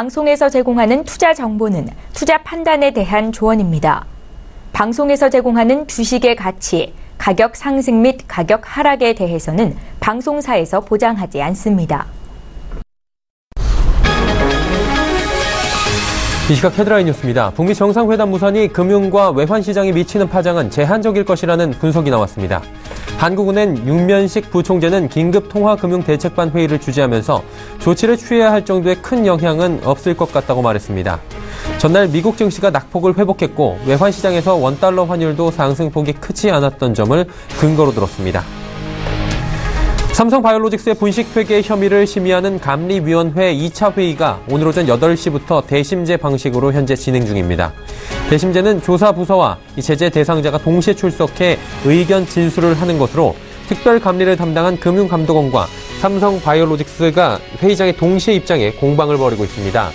본 방송에서 제공하는 투자 정보는 투자 판단에 대한 조언입니다. 방송에서 제공하는 주식의 가치, 가격 상승 및 가격 하락에 대해서는 방송사에서 보장하지 않습니다. 이 시각 헤드라인 뉴스입니다. 북미 정상회담 무산이 금융과 외환 시장에 미치는 파장은 제한적일 것이라는 분석이 나왔습니다. 한국은행 윤면식 부총재는 긴급 통화금융대책반 회의를 주재하면서 조치를 취해야 할 정도의 큰 영향은 없을 것 같다고 말했습니다. 전날 미국 증시가 낙폭을 회복했고 외환 시장에서 원달러 환율도 상승폭이 크지 않았던 점을 근거로 들었습니다. 삼성 바이오로직스의 분식 회계 혐의를 심의하는 감리위원회 2차 회의가 오늘 오전 8시부터 대심제 방식으로 현재 진행 중입니다. 대심제는 조사 부서와 제재 대상자가 동시에 출석해 의견 진술을 하는 것으로 특별 감리를 담당한 금융감독원과 삼성 바이오로직스가 회의장에 동시에 입장해 공방을 벌이고 있습니다.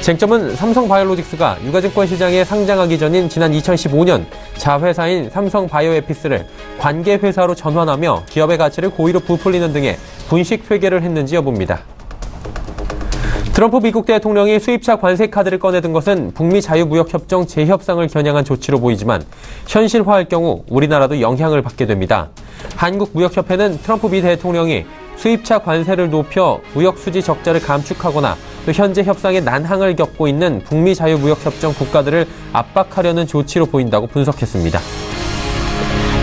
쟁점은 삼성바이오로직스가 유가증권 시장에 상장하기 전인 지난 2015년 자회사인 삼성바이오에피스를 관계회사로 전환하며 기업의 가치를 고의로 부풀리는 등의 분식 회계를 했는지 여부입니다. 트럼프 미국 대통령이 수입차 관세 카드를 꺼내든 것은 북미 자유무역협정 재협상을 겨냥한 조치로 보이지만 현실화할 경우 우리나라도 영향을 받게 됩니다. 한국무역협회는 트럼프 미 대통령이 수입차 관세를 높여 무역 수지 적자를 감축하거나 또 현재 협상에 난항을 겪고 있는 북미 자유무역협정 국가들을 압박하려는 조치로 보인다고 분석했습니다.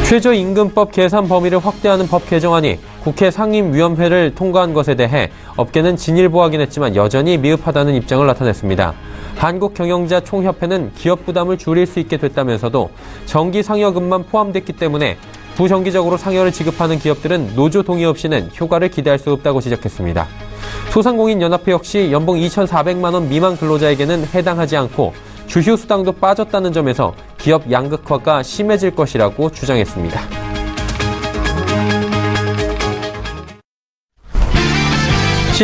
최저임금법 계산 범위를 확대하는 법 개정안이 국회 상임위원회를 통과한 것에 대해 업계는 진일보하긴 했지만 여전히 미흡하다는 입장을 나타냈습니다. 한국경영자 총협회는 기업 부담을 줄일 수 있게 됐다면서도 정기 상여금만 포함됐기 때문에 부정기적으로 상여를 지급하는 기업들은 노조 동의 없이는 효과를 기대할 수 없다고 지적했습니다. 소상공인연합회 역시 연봉 2,400만 원 미만 근로자에게는 해당하지 않고 주휴 수당도 빠졌다는 점에서 기업 양극화가 심해질 것이라고 주장했습니다.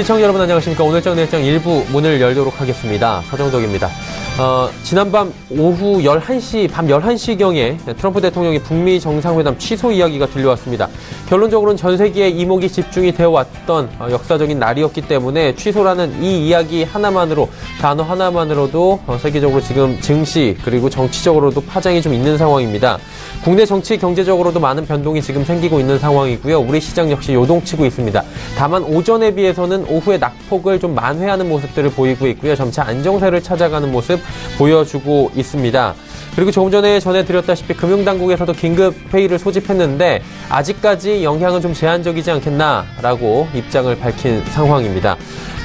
시청자 여러분 안녕하십니까. 오늘장 내일장 일부 문을 열도록 하겠습니다. 서정덕입니다. 어, 지난밤 오후 11시, 밤 11시경에 트럼프 대통령이 북미 정상회담 취소 이야기가 들려왔습니다. 결론적으로는 전 세계의 이목이 집중이 되어 왔던 어, 역사적인 날이었기 때문에 취소라는 이 이야기 하나만으로, 단어 하나만으로도 어, 세계적으로 지금 증시, 그리고 정치적으로도 파장이 좀 있는 상황입니다. 국내 정치, 경제적으로도 많은 변동이 지금 생기고 있는 상황이고요. 우리 시장 역시 요동치고 있습니다. 다만 오전에 비해서는 오후에 낙폭을 좀 만회하는 모습들을 보이고 있고요. 점차 안정세를 찾아가는 모습 보여주고 있습니다. 그리고 조금 전에 전해드렸다시피 금융당국에서도 긴급 회의를 소집했는데 아직까지 영향은 좀 제한적이지 않겠나라고 입장을 밝힌 상황입니다.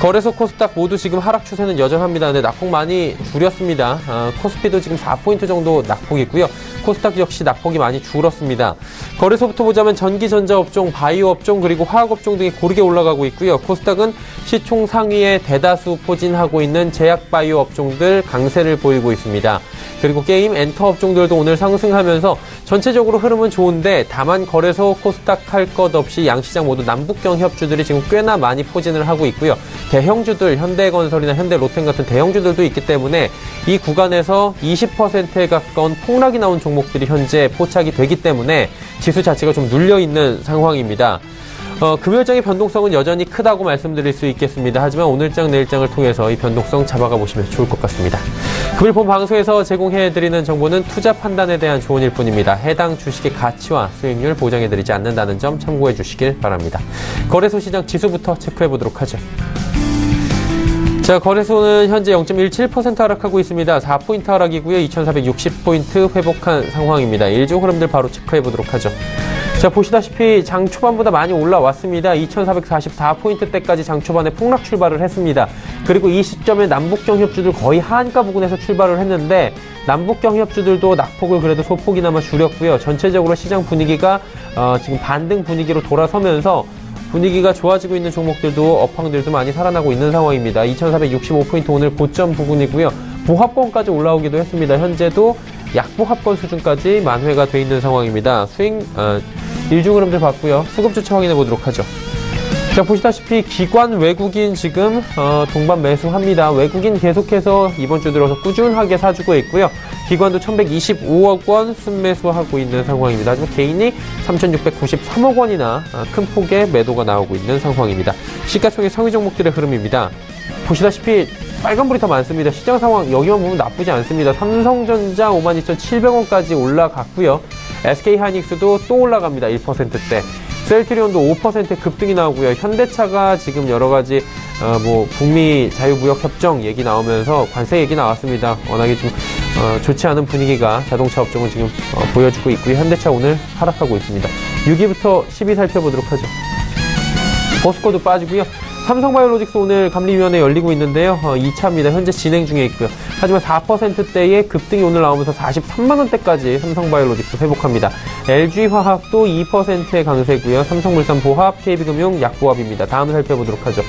거래소 코스닥 모두 지금 하락 추세는 여전합니다. 근데 낙폭 많이 줄였습니다. 아, 코스피도 지금 4포인트 정도 낙폭이고요. 코스닥 역시 낙폭이 많이 줄었습니다. 거래소부터 보자면 전기, 전자 업종, 바이오 업종 그리고 화학 업종 등이 고르게 올라가고 있고요. 코스닥은 시총 상위에 대다수 포진하고 있는 제약 바이오 업종들 강세를 보이고 있습니다. 그리고 게임, 엔터 업종들도 오늘 상승하면서 전체적으로 흐름은 좋은데 다만 거래소, 코스닥 할 것 없이 양시장 모두 남북경 협주들이 지금 꽤나 많이 포진을 하고 있고요. 대형주들, 현대건설이나 현대로템 같은 대형주들도 있기 때문에 이 구간에서 20%에 가까운 폭락이 나온 종목들이 현재 포착이 되기 때문에 지수 자체가 좀 눌려 있는 상황입니다. 어, 금요일장의 변동성은 여전히 크다고 말씀드릴 수 있겠습니다. 하지만 오늘장, 내일장을 통해서 이 변동성 잡아가 보시면 좋을 것 같습니다. 금일 본 방송에서 제공해드리는 정보는 투자 판단에 대한 조언일 뿐입니다. 해당 주식의 가치와 수익률 보장해드리지 않는다는 점 참고해 주시길 바랍니다. 거래소 시장 지수부터 체크해 보도록 하죠. 자, 거래소는 현재 0.17% 하락하고 있습니다. 4포인트 하락이고요. 2,460포인트 회복한 상황입니다. 일종 흐름들 바로 체크해 보도록 하죠. 자, 보시다시피 장 초반보다 많이 올라왔습니다. 2,444포인트대까지 장 초반에 폭락 출발을 했습니다. 그리고 이 시점에 남북경 협주들 거의 하한가 부근에서 출발을 했는데 남북경 협주들도 낙폭을 그래도 소폭이나마 줄였고요. 전체적으로 시장 분위기가 어, 지금 반등 분위기로 돌아서면서 분위기가 좋아지고 있는 종목들도 업황들도 많이 살아나고 있는 상황입니다. 2,465포인트 오늘 고점 부분이고요. 보합권까지 올라오기도 했습니다. 현재도 약보합권 수준까지 만회가 돼 있는 상황입니다. 스윙 어, 일중 흐름들 봤고요. 수급 주차 확인해 보도록 하죠. 자 보시다시피 기관 외국인 지금 어, 동반 매수합니다. 외국인 계속해서 이번 주 들어서 꾸준하게 사주고 있고요. 기관도 1125억 원 순매수하고 있는 상황입니다. 하지만 개인이 3693억 원이나 아, 큰 폭의 매도가 나오고 있는 상황입니다. 시가총액 상위 종목들의 흐름입니다. 보시다시피 빨간불이 더 많습니다. 시장 상황 여기만 보면 나쁘지 않습니다. 삼성전자 52,700원까지 올라갔고요. SK하이닉스도 또 올라갑니다. 1%대. 셀트리온도 5% 급등이 나오고요. 현대차가 지금 여러 가지 어, 뭐 북미 자유무역 협정 얘기 나오면서 관세 얘기 나왔습니다. 워낙에 좀 어, 좋지 않은 분위기가 자동차 업종을 지금 어, 보여주고 있고요. 현대차 오늘 하락하고 있습니다. 6위부터 10위 살펴보도록 하죠. 버스코도 빠지고요. 삼성바이오로직스 오늘 감리위원회 열리고 있는데요. 어, 2차입니다. 현재 진행 중에 있고요. 하지만 4%대의 급등이 오늘 나오면서 43만 원대까지 삼성바이오로직스 회복합니다. LG화학도 2%의 강세고요. 삼성물산 보합, KB금융, 약보합입니다. 다음을 살펴보도록 하죠.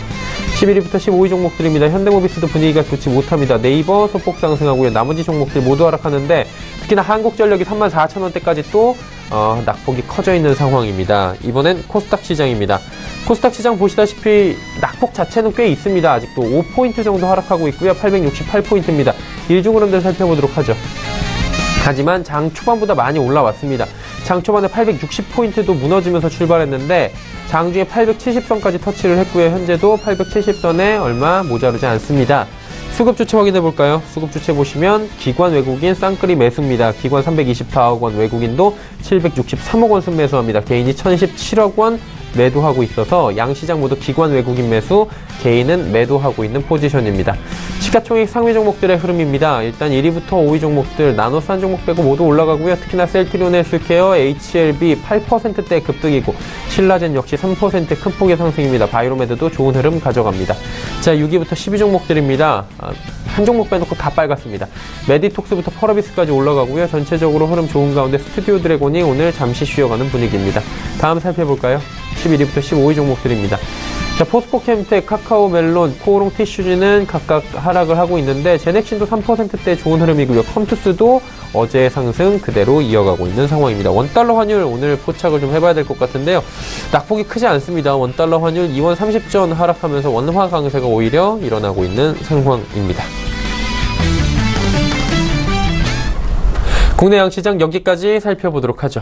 11위부터 15위 종목들입니다. 현대모비스도 분위기가 좋지 못합니다. 네이버 소폭 상승하고요. 나머지 종목들 모두 하락하는데 특히나 한국전력이 34,000원대까지 또 어, 낙폭이 커져 있는 상황입니다. 이번엔 코스닥 시장입니다. 코스닥 시장 보시다시피 낙폭 자체는 꽤 있습니다. 아직도 5포인트 정도 하락하고 있고요. 868포인트입니다. 일중 흐름들 살펴보도록 하죠. 하지만 장 초반보다 많이 올라왔습니다. 장 초반에 860포인트도 무너지면서 출발했는데 장 중에 870선까지 터치를 했고요. 현재도 870선에 얼마 모자르지 않습니다. 수급 주체 확인해 볼까요? 수급 주체 보시면 기관 외국인 쌍끌이 매수입니다. 기관 324억 원, 외국인도 763억 원 순매수합니다. 개인이 1017억 원 매도하고 있어서 양 시장 모두 기관 외국인 매수, 개인은 매도하고 있는 포지션입니다. 시가총액 상위 종목들의 흐름입니다. 일단 1위부터 5위 종목들 싼 종목 빼고 모두 올라가고요. 특히나 셀트리온 헬스케어, HLB 8%대 급등이고 신라젠 역시 3%큰 폭의 상승입니다. 바이로메드도 좋은 흐름 가져갑니다. 자, 6위부터 10위 종목들입니다. 아, 한 종목 빼놓고 다 빨갛습니다. 메디톡스부터 펄어비스까지 올라가고요. 전체적으로 흐름 좋은 가운데 스튜디오 드래곤이 오늘 잠시 쉬어가는 분위기입니다. 다음 살펴볼까요? 11위부터 15위 종목들입니다. 자, 포스코 캠텍, 카카오 멜론, 코오롱 티슈즈는 각각 하락을 하고 있는데 제넥신도 3%대 좋은 흐름이고요. 컴투스도 어제의 상승 그대로 이어가고 있는 상황입니다. 원달러 환율 오늘 포착을 좀 해봐야 될 것 같은데요. 낙폭이 크지 않습니다. 원달러 환율 2원 30전 하락하면서 원화 강세가 오히려 일어나고 있는 상황입니다. 국내 양시장 여기까지 살펴보도록 하죠.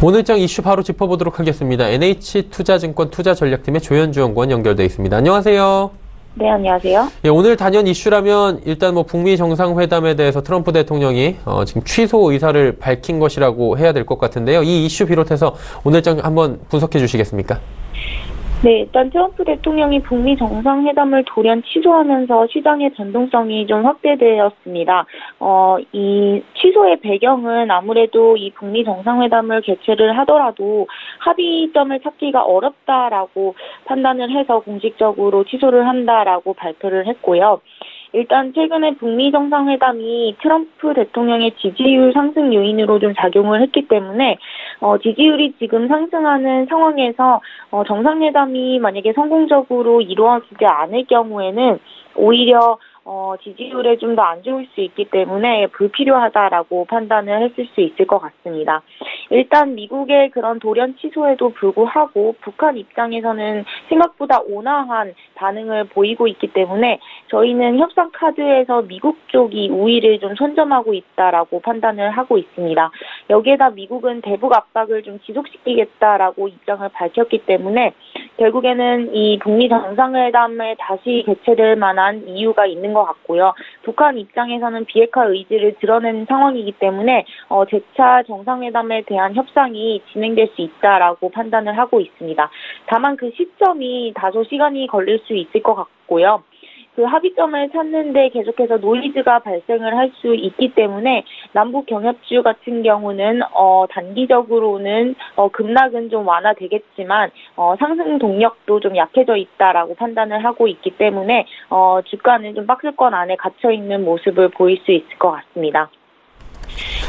오늘 장 이슈 바로 짚어보도록 하겠습니다. NH투자증권 투자전략팀의 조현주 연구원 연결돼 있습니다. 안녕하세요. 네, 안녕하세요. 예, 오늘 단연 이슈라면 일단 뭐 북미 정상회담에 대해서 트럼프 대통령이 어, 지금 취소 의사를 밝힌 것이라고 해야 될 것 같은데요. 이 이슈 비롯해서 오늘 장 한번 분석해 주시겠습니까? 네, 일단 트럼프 대통령이 북미 정상회담을 돌연 취소하면서 시장의 변동성이 좀 확대되었습니다. 어, 이 취소의 배경은 아무래도 이 북미 정상회담을 개최를 하더라도 합의점을 찾기가 어렵다라고 판단을 해서 공식적으로 취소를 한다라고 발표를 했고요. 일단 최근에 북미 정상회담이 트럼프 대통령의 지지율 상승 요인으로 좀 작용을 했기 때문에 어, 지지율이 지금 상승하는 상황에서 어, 정상회담이 만약에 성공적으로 이루어지지 않을 경우에는 오히려 어, 지지율에 좀 더 안 좋을 수 있기 때문에 불필요하다라고 판단을 했을 수 있을 것 같습니다. 일단 미국의 그런 돌연 취소에도 불구하고 북한 입장에서는 생각보다 온화한 반응을 보이고 있기 때문에 저희는 협상 카드에서 미국 쪽이 우위를 좀 선점하고 있다라고 판단을 하고 있습니다. 여기에다 미국은 대북 압박을 좀 지속시키겠다라고 입장을 밝혔기 때문에 결국에는 이 북미 정상회담에 다시 개최될 만한 이유가 있는 것 같고요. 북한 입장에서는 비핵화 의지를 드러낸 상황이기 때문에 어, 재차 정상회담에 대한 협상이 진행될 수 있다라고 판단을 하고 있습니다. 다만 그 시점이 다소 시간이 걸릴 수 있을 것 같고요. 그 합의점을 찾는데 계속해서 노이즈가 발생을 할 수 있기 때문에 남북 경협주 같은 경우는 어 단기적으로는 어 급락은 좀 완화되겠지만 어 상승 동력도 좀 약해져 있다라고 판단을 하고 있기 때문에 어 주가는 좀 박스권 안에 갇혀 있는 모습을 보일 수 있을 것 같습니다.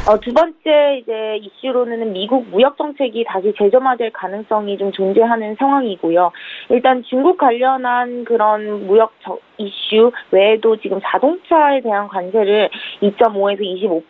어, 두 번째 이제 이슈로는 미국 무역 정책이 다시 재점화될 가능성이 좀 존재하는 상황이고요. 일단 중국 관련한 그런 무역 저, 이슈 외에도 지금 자동차에 대한 관세를 2.5에서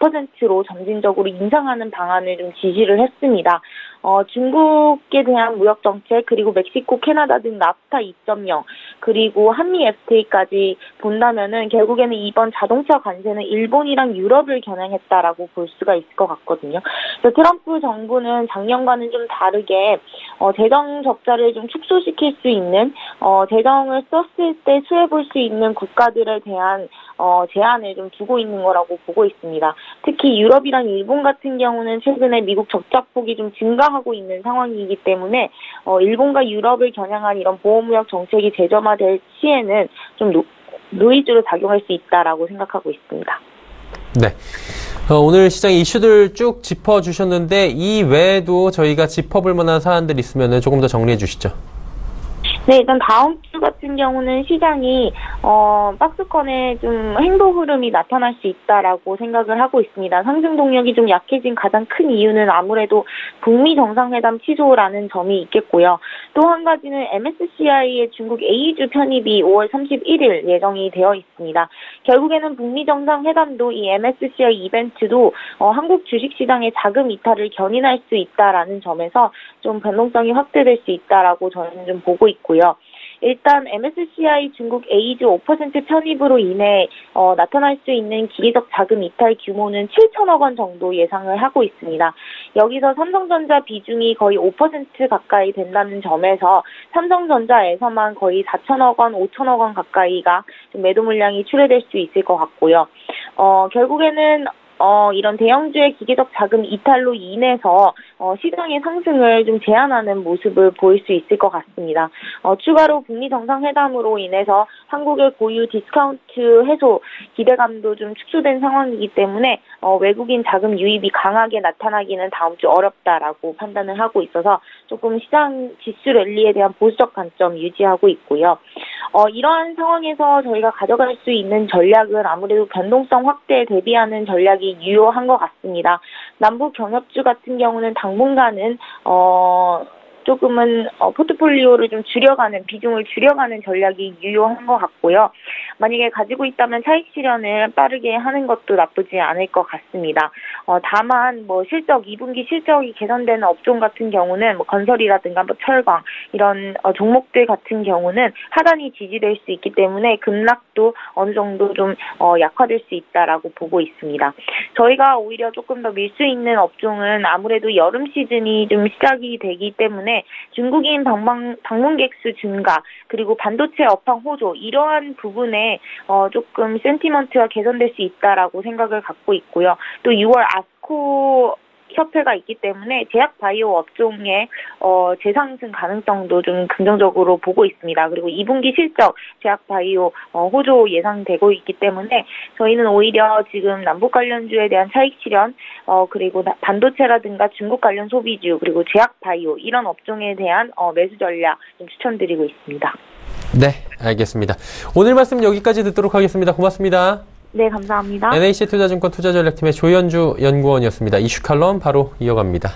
25%로 점진적으로 인상하는 방안을 좀 지시를 했습니다. 어, 중국에 대한 무역 정책 그리고 멕시코, 캐나다 등 나프타 2.0 그리고 한미 FTA까지 본다면은 결국에는 이번 자동차 관세는 일본이랑 유럽을 겨냥했다라고 볼 수가 있을 것 같거든요. 그래서 트럼프 정부는 작년과는 좀 다르게 어, 재정 적자를 좀 축소시킬 수 있는 어, 재정을 썼을 때 수혜볼 수 있는 국가들에 대한 어, 제한을 좀 두고 있는 거라고 보고 있습니다. 특히 유럽이랑 일본 같은 경우는 최근에 미국 적자폭이 좀 증가하고 있는 상황이기 때문에 어, 일본과 유럽을 겨냥한 이런 보호무역 정책이 재점화될 시에는 좀 노, 노이즈로 작용할 수 있다라고 생각하고 있습니다. 네. 어, 오늘 시장 이슈들 쭉 짚어주셨는데 이 외에도 저희가 짚어볼 만한 사안들 있으면 조금 더 정리해 주시죠. 네, 일단 다음 주 같은 경우는 시장이 어, 박스권에 좀 행보 흐름이 나타날 수 있다라고 생각을 하고 있습니다. 상승 동력이 좀 약해진 가장 큰 이유는 아무래도 북미 정상회담 취소라는 점이 있겠고요. 또 한 가지는 MSCI의 중국 A주 편입이 5월 31일 예정이 되어 있습니다. 결국에는 북미 정상회담도 이 MSCI 이벤트도 어, 한국 주식시장의 자금 이탈을 견인할 수 있다라는 점에서 좀 변동성이 확대될 수 있다라고 저는 좀 보고 있고요. 일단 MSCI 중국 A주 5% 편입으로 인해 어, 나타날 수 있는 기계적 자금 이탈 규모는 7천억 원 정도 예상을 하고 있습니다. 여기서 삼성전자 비중이 거의 5% 가까이 된다는 점에서 삼성전자에서만 거의 4천억 원, 5천억 원 가까이가 매도 물량이 출회될 수 있을 것 같고요. 어, 결국에는 어, 이런 대형주의 기계적 자금 이탈로 인해서 어, 시장의 상승을 좀 제한하는 모습을 보일 수 있을 것 같습니다. 어, 추가로 북미 정상회담으로 인해서 한국의 고유 디스카운트 해소 기대감도 좀 축소된 상황이기 때문에 어, 외국인 자금 유입이 강하게 나타나기는 다음 주 어렵다라고 판단을 하고 있어서 조금 시장 지수 랠리에 대한 보수적 관점 유지하고 있고요. 어, 이러한 상황에서 저희가 가져갈 수 있는 전략은 아무래도 변동성 확대에 대비하는 전략이 유효한 것 같습니다. 남북 경협주 같은 경우는 당분간은 어 조금은 어, 포트폴리오를 좀 줄여가는 비중을 줄여가는 전략이 유효한 것 같고요. 만약에 가지고 있다면 차익 실현을 빠르게 하는 것도 나쁘지 않을 것 같습니다. 어, 다만 뭐 실적 2분기 실적이 개선되는 업종 같은 경우는 뭐 건설이라든가 뭐 철강 이런 어, 종목들 같은 경우는 하단이 지지될 수 있기 때문에 급락도 어느 정도 좀 어, 약화될 수 있다라고 보고 있습니다. 저희가 오히려 조금 더 밀 수 있는 업종은 아무래도 여름 시즌이 좀 시작이 되기 때문에 중국인 방방, 방문객 수 증가 그리고 반도체 업황 호조 이러한 부분에 어, 조금 센티먼트가 개선될 수 있다라고 생각을 갖고 있고요. 또 6월 아스코 협회가 있기 때문에 제약 바이오 업종의 어, 재상승 가능성도 좀 긍정적으로 보고 있습니다. 그리고 2분기 실적 제약 바이오 어, 호조 예상되고 있기 때문에 저희는 오히려 지금 남북 관련주에 대한 차익 실현 어, 그리고 반도체라든가 중국 관련 소비주 그리고 제약 바이오 이런 업종에 대한 어, 매수 전략 좀 추천드리고 있습니다. 네, 알겠습니다. 오늘 말씀 여기까지 듣도록 하겠습니다. 고맙습니다. 네, 감사합니다. NAC 투자증권 투자전략팀의 조현주 연구원이었습니다. 이슈 칼럼 바로 이어갑니다.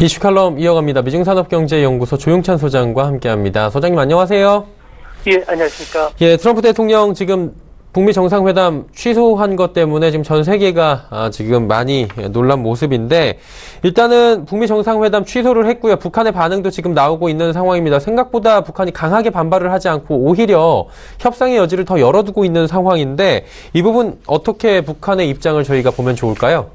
이슈 칼럼 이어갑니다. 미중산업경제연구소 조용찬 소장과 함께합니다. 소장님 안녕하세요. 예, 안녕하십니까. 예, 트럼프 대통령 지금 북미 정상회담 취소한 것 때문에 지금 전 세계가 아, 지금 많이 놀란 모습인데 일단은 북미 정상회담 취소를 했고요. 북한의 반응도 지금 나오고 있는 상황입니다. 생각보다 북한이 강하게 반발을 하지 않고 오히려 협상의 여지를 더 열어두고 있는 상황인데 이 부분 어떻게 북한의 입장을 저희가 보면 좋을까요?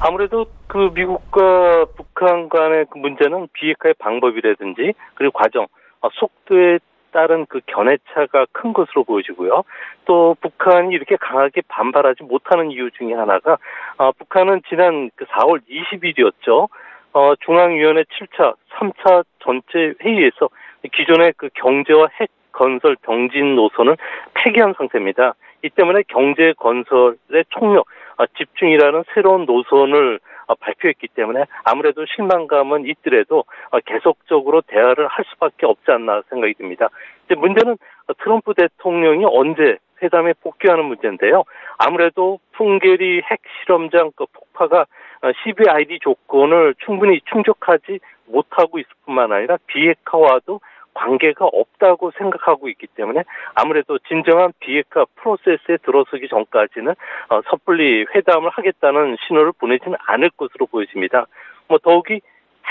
아무래도 그 미국과 북한 간의 그 문제는 비핵화의 방법이라든지 그리고 과정, 아, 속도에 따른 그 견해차가 큰 것으로 보여지고요. 또 북한이 이렇게 강하게 반발하지 못하는 이유 중에 하나가 어, 북한은 지난 그 4월 20일이었죠. 어, 중앙위원회 7차, 3차 전체 회의에서 기존의 그 경제와 핵 건설 병진 노선은 폐기한 상태입니다. 이 때문에 경제 건설의 총력, 아, 집중이라는 새로운 노선을 어, 발표했기 때문에 아무래도 실망감은 있더라도 어, 계속적으로 대화를 할 수밖에 없지 않나 생각이 듭니다. 이제 문제는 트럼프 대통령이 언제 회담에 복귀하는 문제인데요. 아무래도 풍계리 핵 실험장 그 폭파가 CBID 조건을 충분히 충족하지 못하고 있을 뿐만 아니라 비핵화와도 관계가 없다고 생각하고 있기 때문에 아무래도 진정한 비핵화 프로세스에 들어서기 전까지는 어, 섣불리 회담을 하겠다는 신호를 보내지는 않을 것으로 보여집니다. 뭐 더욱이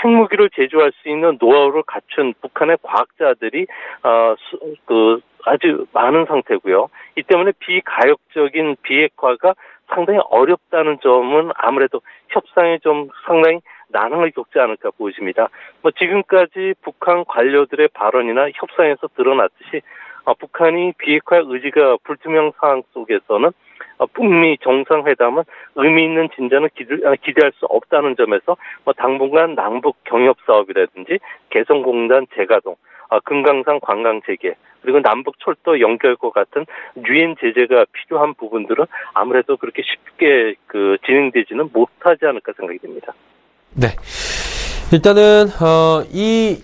핵무기를 제조할 수 있는 노하우를 갖춘 북한의 과학자들이 어, 수, 그 아주 많은 상태고요. 이 때문에 비가역적인 비핵화가 상당히 어렵다는 점은 아무래도 협상에 좀 상당히 난항을 겪지 않을까 보여집니다. 뭐 지금까지 북한 관료들의 발언이나 협상에서 드러났듯이 어, 북한이 비핵화 의지가 불투명 상황 속에서는 어, 북미 정상회담은 의미 있는 진전을 기대, 어, 기대 할 수 없다는 점에서 뭐 당분간 남북 경협 사업이라든지 개성공단 재가동, 어, 금강산 관광 재개, 그리고 남북 철도 연결과 같은 유엔 제재가 필요한 부분들은 아무래도 그렇게 쉽게 그 진행되지는 못하지 않을까 생각이 됩니다. 네. 일단은 어, 이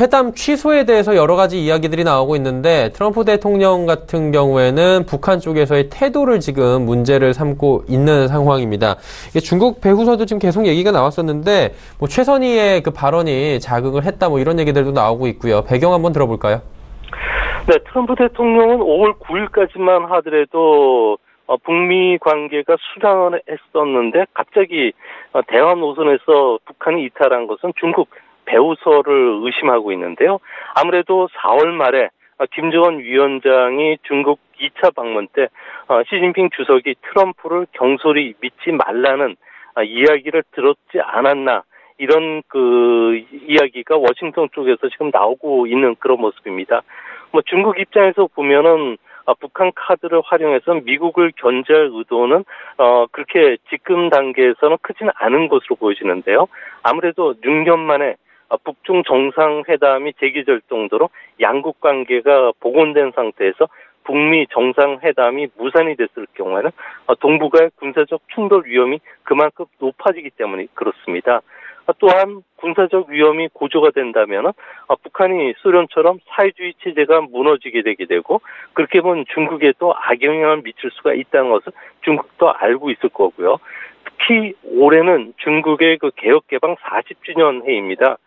회담 취소에 대해서 여러 가지 이야기들이 나오고 있는데 트럼프 대통령 같은 경우에는 북한 쪽에서의 태도를 지금 문제를 삼고 있는 상황입니다. 중국 배후서도 지금 계속 얘기가 나왔었는데 뭐 최선희의 그 발언이 자극을 했다 뭐 이런 얘기들도 나오고 있고요. 배경 한번 들어볼까요? 네, 트럼프 대통령은 5월 9일까지만 하더라도 어, 북미 관계가 수상했었는데 갑자기 어, 대화 노선에서 북한이 이탈한 것은 중국 배우서를 의심하고 있는데요. 아무래도 4월 말에 어, 김정은 위원장이 중국 2차 방문 때 어, 시진핑 주석이 트럼프를 경솔히 믿지 말라는 어, 이야기를 들었지 않았나 이런 그 이야기가 워싱턴 쪽에서 지금 나오고 있는 그런 모습입니다. 뭐 중국 입장에서 보면은 어, 북한 카드를 활용해서 미국을 견제할 의도는 어, 그렇게 지금 단계에서는 크지는 않은 것으로 보여지는데요. 아무래도 6년 만에 어, 북중 정상회담이 재개될 정도로 양국 관계가 복원된 상태에서 북미 정상회담이 무산이 됐을 경우에는 어, 동북아의 군사적 충돌 위험이 그만큼 높아지기 때문에 그렇습니다. 또한 군사적 위험이 고조가 된다면 어, 북한이 소련처럼 사회주의 체제가 무너지게 되게 되고 그렇게 보면 중국에 도 악영향을 미칠 수가 있다는 것을 중국도 알고 있을 거고요. 특히 올해는 중국의 그 개혁 개방 40주년 해입니다.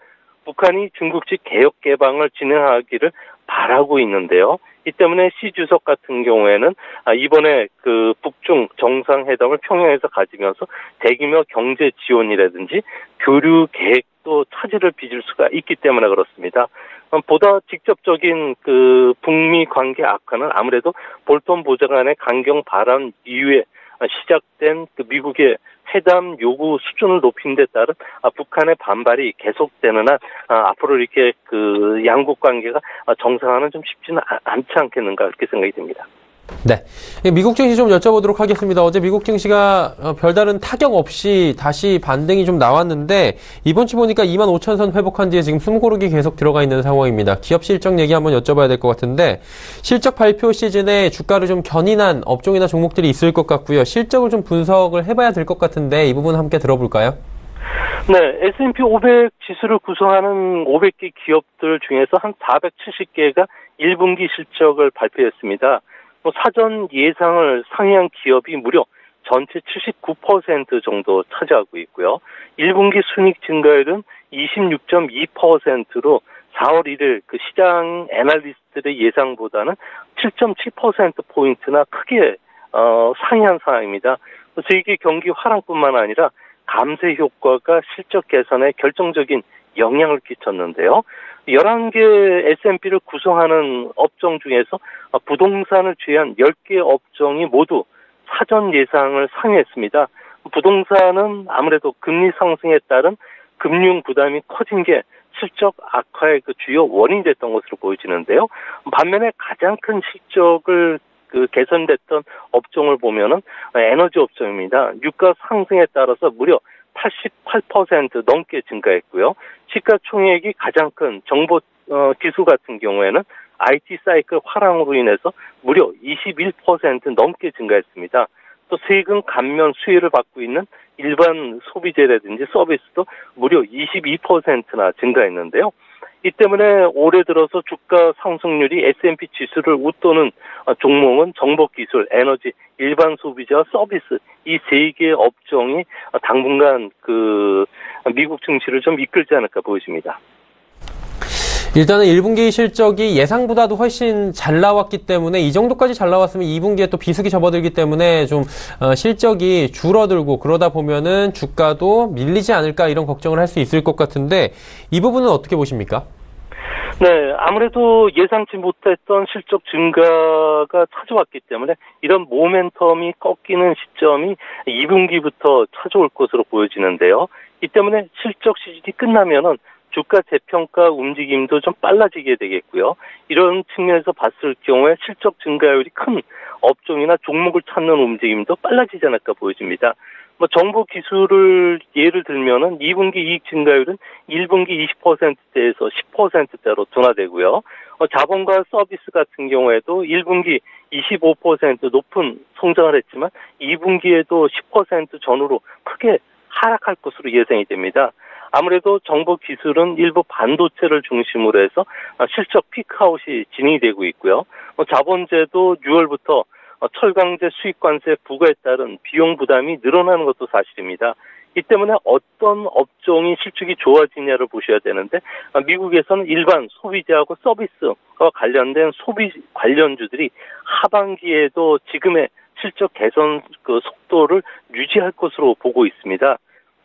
북한이 중국식 개혁 개방을 진행하기를 바라고 있는데요. 이 때문에 시 주석 같은 경우에는 아, 이번에 그 북중 정상회담을 평양에서 가지면서 대규모 경제 지원이라든지 교류 계획도 차질을 빚을 수가 있기 때문에 그렇습니다. 어, 보다 직접적인 그 북미 관계 악화는 아무래도 볼턴 보좌관의 강경 발언 이후에 시작된 그 미국의 회담 요구 수준을 높인 데 따른 아, 북한의 반발이 계속되는 한 아, 앞으로 이렇게 그 양국 관계가 정상화는 좀 쉽지는 않지 않겠는가 그렇게 생각이 듭니다. 네. 미국 증시 좀 여쭤보도록 하겠습니다. 어제 미국 증시가 어, 별다른 타격 없이 다시 반등이 좀 나왔는데 이번 주 보니까 2만 5천 선 회복한 뒤에 지금 숨고르기 계속 들어가 있는 상황입니다. 기업 실적 얘기 한번 여쭤봐야 될 것 같은데 실적 발표 시즌에 주가를 좀 견인한 업종이나 종목들이 있을 것 같고요. 실적을 좀 분석을 해봐야 될 것 같은데 이 부분 함께 들어볼까요? 네, S&P 500 지수를 구성하는 500개 기업들 중에서 한 470개가 1분기 실적을 발표했습니다. 뭐 사전 예상을 상회한 기업이 무려 전체 79% 정도 차지하고 있고요. 1분기 순익 증가율은 26.2%로 4월 1일 그 시장 애널리스트의 예상보다는 7.7%포인트나 크게 어, 상회한 상황입니다. 세계 경기 화랑뿐만 아니라 감세 효과가 실적 개선에 결정적인 영향을 끼쳤는데요. 11개 S&P를 구성하는 업종 중에서 부동산을 제외한 10개 업종이 모두 사전 예상을 상회했습니다. 부동산은 아무래도 금리 상승에 따른 금융 부담이 커진 게 실적 악화의 그 주요 원인이 됐던 것으로 보여지는데요. 반면에 가장 큰 실적을 그 개선됐던 업종을 보면은 에너지 업종입니다. 유가 상승에 따라서 무려 88% 넘게 증가했고요. 시가총액이 가장 큰 정보 어, 지수 같은 경우에는 IT 사이클 화랑으로 인해서 무려 21% 넘게 증가했습니다. 또 세금 감면 수혜를 받고 있는 일반 소비재라든지 서비스도 무려 22%나 증가했는데요. 이 때문에 올해 들어서 주가 상승률이 S&P 지수를 웃도는 종목은 정보기술, 에너지, 일반 소비자, 서비스 이 세 개의 업종이 당분간 그 미국 증시를 좀 이끌지 않을까 보여집니다. 일단은 1분기 실적이 예상보다도 훨씬 잘 나왔기 때문에 이 정도까지 잘 나왔으면 2분기에 또 비수기 접어들기 때문에 좀 어, 실적이 줄어들고 그러다 보면은 주가도 밀리지 않을까 이런 걱정을 할 수 있을 것 같은데 이 부분은 어떻게 보십니까? 네, 아무래도 예상치 못했던 실적 증가가 찾아왔기 때문에 이런 모멘텀이 꺾이는 시점이 2분기부터 찾아올 것으로 보여지는데요. 이 때문에 실적 시즌이 끝나면은 주가 재평가 움직임도 좀 빨라지게 되겠고요. 이런 측면에서 봤을 경우에 실적 증가율이 큰 업종이나 종목을 찾는 움직임도 빨라지지 않을까 보여집니다. 뭐 정보 기술을 예를 들면은 2분기 이익 증가율은 1분기 20%대에서 10%대로 둔화되고요. 어, 자본과 서비스 같은 경우에도 1분기 25% 높은 성장을 했지만 2분기에도 10% 전후로 크게 하락할 것으로 예상이 됩니다. 아무래도 정보 기술은 일부 반도체를 중심으로 해서 실적 피크아웃이 진행이 되고 있고요. 뭐 자본재도 6월부터 철강제 수입관세 부과에 따른 비용 부담이 늘어나는 것도 사실입니다. 이 때문에 어떤 업종이 실적이 좋아지냐를 보셔야 되는데 미국에서는 일반 소비재하고 서비스와 관련된 소비 관련주들이 하반기에도 지금의 실적 개선 그 속도를 유지할 것으로 보고 있습니다.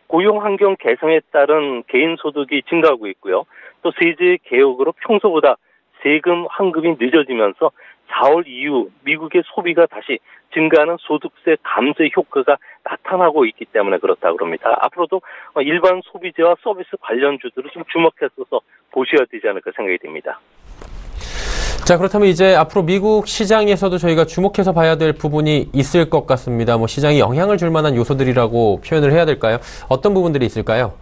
고용 환경 개선에 따른 개인 소득이 증가하고 있고요. 또 세제 개혁으로 평소보다 세금 환급이 늦어지면서 4월 이후 미국의 소비가 다시 증가하는 소득세 감세 효과가 나타나고 있기 때문에 그렇다고 합니다. 앞으로도 일반 소비재와 서비스 관련주들을 좀 주목해서 보셔야 되지 않을까 생각이 됩니다. 자, 그렇다면 이제 앞으로 미국 시장에서도 저희가 주목해서 봐야 될 부분이 있을 것 같습니다. 뭐 시장에 영향을 줄 만한 요소들이라고 표현을 해야 될까요? 어떤 부분들이 있을까요?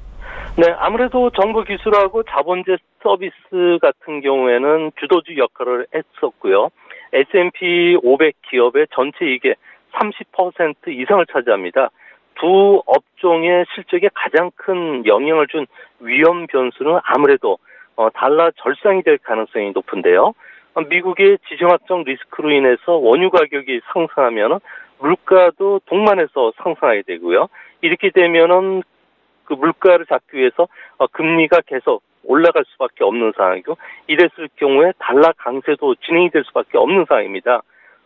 네, 아무래도 정부 기술하고 자본재 서비스 같은 경우에는 주도주 역할을 했었고요. S&P 500 기업의 전체 이익의 30% 이상을 차지합니다. 두 업종의 실적에 가장 큰 영향을 준 위험 변수는 아무래도 어, 달러 절상이 될 가능성이 높은데요. 미국의 지정학적 리스크로 인해서 원유 가격이 상승하면 물가도 동반해서 상승하게 되고요. 이렇게 되면은 그 물가를 잡기 위해서 어, 금리가 계속 올라갈 수밖에 없는 상황이고 이랬을 경우에 달러 강세도 진행이 될 수밖에 없는 상황입니다.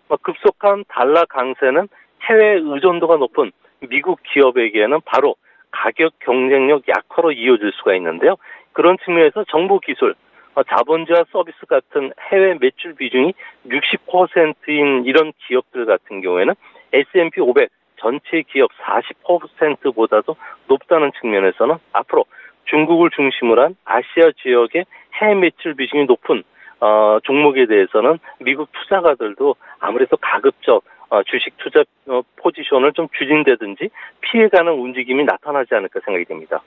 뭐 급속한 달러 강세는 해외 의존도가 높은 미국 기업에게는 바로 가격 경쟁력 약화로 이어질 수가 있는데요. 그런 측면에서 정보 기술, 어, 자본주와 서비스 같은 해외 매출 비중이 60%인 이런 기업들 같은 경우에는 S&P 500 전체 기업 40%보다도 높다는 측면에서는 앞으로 중국을 중심으로 한 아시아 지역의 해외 매출 비중이 높은 어, 종목에 대해서는 미국 투자가들도 아무래도 가급적 어, 주식 투자 어, 포지션을 좀 추진되든지 피해가는 움직임이 나타나지 않을까 생각이 됩니다.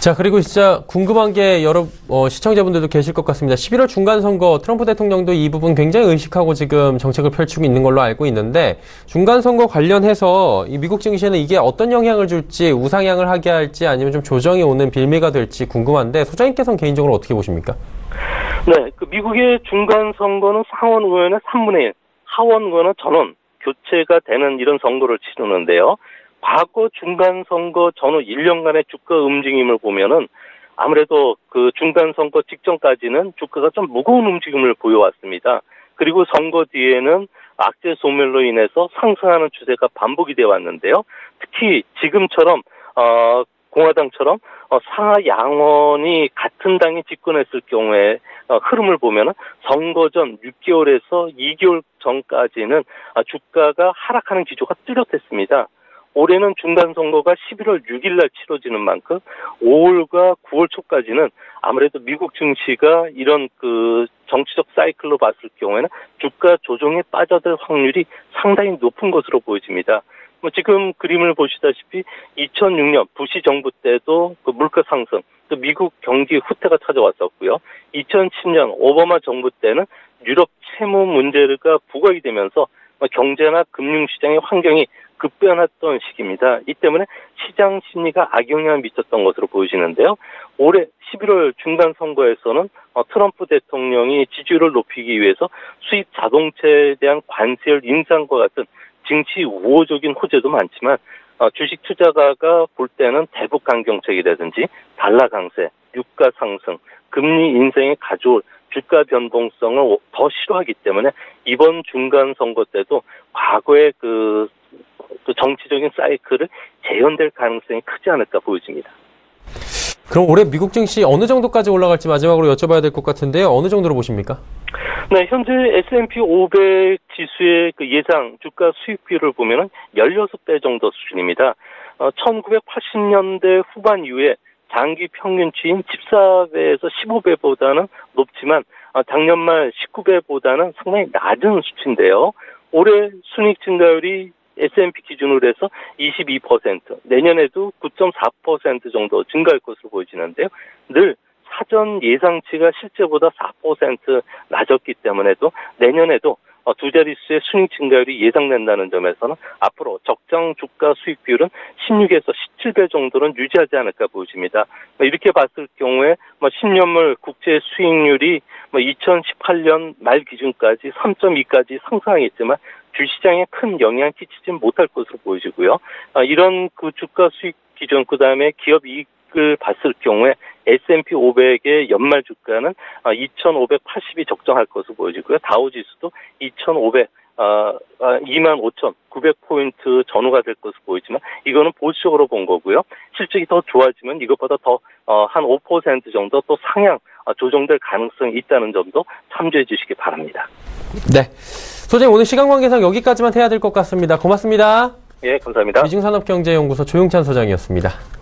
자, 그리고 진짜 궁금한 게 여러 어, 시청자분들도 계실 것 같습니다. 11월 중간 선거 트럼프 대통령도 이 부분 굉장히 의식하고 지금 정책을 펼치고 있는 걸로 알고 있는데 중간 선거 관련해서 이 미국 증시에는 이게 어떤 영향을 줄지 우상향을 하게 할지 아니면 좀 조정이 오는 빌미가 될지 궁금한데 소장님께서는 개인적으로 어떻게 보십니까? 네, 그 미국의 중간 선거는 상원 의원의 3분의 1, 하원 의원은 전원 교체가 되는 이런 선거를 치르는데요. 과거 중간 선거 전후 1년간의 주가 움직임을 보면은 아무래도 그 중간 선거 직전까지는 주가가 좀 무거운 움직임을 보여왔습니다. 그리고 선거 뒤에는 악재 소멸로 인해서 상승하는 추세가 반복이 되어 왔는데요. 특히 지금처럼 어 공화당처럼 어, 상하 양원이 같은 당이 집권했을 경우에 어, 흐름을 보면은 선거 전 6개월에서 2개월 전까지는 아, 주가가 하락하는 기조가 뚜렷했습니다. 올해는 중간 선거가 11월 6일 날 치러지는 만큼 5월과 9월 초까지는 아무래도 미국 증시가 이런 그 정치적 사이클로 봤을 경우에는 주가 조정에 빠져들 확률이 상당히 높은 것으로 보여집니다. 뭐 지금 그림을 보시다시피 2006년 부시 정부 때도 그 물가 상승, 또 미국 경기 후퇴가 찾아왔었고요. 2010년 오바마 정부 때는 유럽 채무 문제가 부각이 되면서 경제나 금융시장의 환경이 급변했던 시기입니다. 이 때문에 시장 심리가 악영향을 미쳤던 것으로 보여지는데요. 올해 11월 중간 선거에서는 어, 트럼프 대통령이 지지율을 높이기 위해서 수입 자동차에 대한 관세율 인상과 같은 증시 우호적인 호재도 많지만 어, 주식 투자가가 볼 때는 대북 강경책이라든지 달러 강세, 유가 상승, 금리 인상이 가져올 주가 변동성을 더 싫어하기 때문에 이번 중간 선거 때도 과거의 그, 그 정치적인 사이클을 재현될 가능성이 크지 않을까 보여집니다. 그럼 올해 미국 증시 어느 정도까지 올라갈지 마지막으로 여쭤봐야 될 것 같은데요. 어느 정도로 보십니까? 네, 현재 S&P 500 지수의 그 예상 주가 수익비율을 보면은 16배 정도 수준입니다. 어, 1980년대 후반 이후에 장기 평균치인 14배에서 15배보다는 높지만 어, 작년 말 19배보다는 상당히 낮은 수치인데요. 올해 순익 증가율이 S&P 기준으로 해서 22%, 내년에도 9.4% 정도 증가할 것으로 보여지는데요. 늘 사전 예상치가 실제보다 4% 낮았기 때문에도 내년에도 어, 두 자릿수의 순익 증가율이 예상된다는 점에서는 앞으로 적정 주가 수익 비율은 16에서 17배 정도는 유지하지 않을까 보여집니다. 뭐 이렇게 봤을 경우에 10년물 뭐 국제 수익률이 2018년 뭐말 기준까지 3.2까지 상승하겠지만 주시장에 큰 영향 끼치진 못할 것으로 보여지고요. 아, 이런 그 주가 수익 기준 그 다음에 기업 이익 을 봤을 경우에 S&P 500의 연말 주가는 2,580이 아, 적정할 것으로 보여지고요. 다우 지수도 2,500 어, 25,900포인트 전후가 될 것으로 보이지만 이거는 보수적으로 본 거고요. 실적이 더 좋아지면 이것보다 더 한 5% 정도 또 상향 어, 조정될 가능성이 있다는 점도 참조해 주시기 바랍니다. 네. 소장님 오늘 시간 관계상 여기까지만 해야 될 것 같습니다. 고맙습니다. 예, 감사합니다. 미중산업경제연구소 조용찬 소장이었습니다.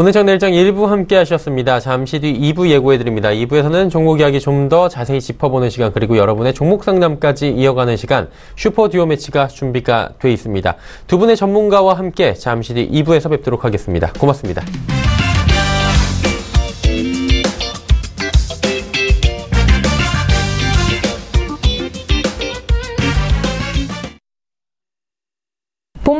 오늘 정내일정 1부 함께 하셨습니다. 잠시 뒤 2부 예고해드립니다. 2부에서는 종목 이야기 좀 더 자세히 짚어보는 시간 그리고 여러분의 종목 상담까지 이어가는 시간 슈퍼 듀오 매치가 준비가 돼 있습니다. 두 분의 전문가와 함께 잠시 뒤 2부에서 뵙도록 하겠습니다. 고맙습니다.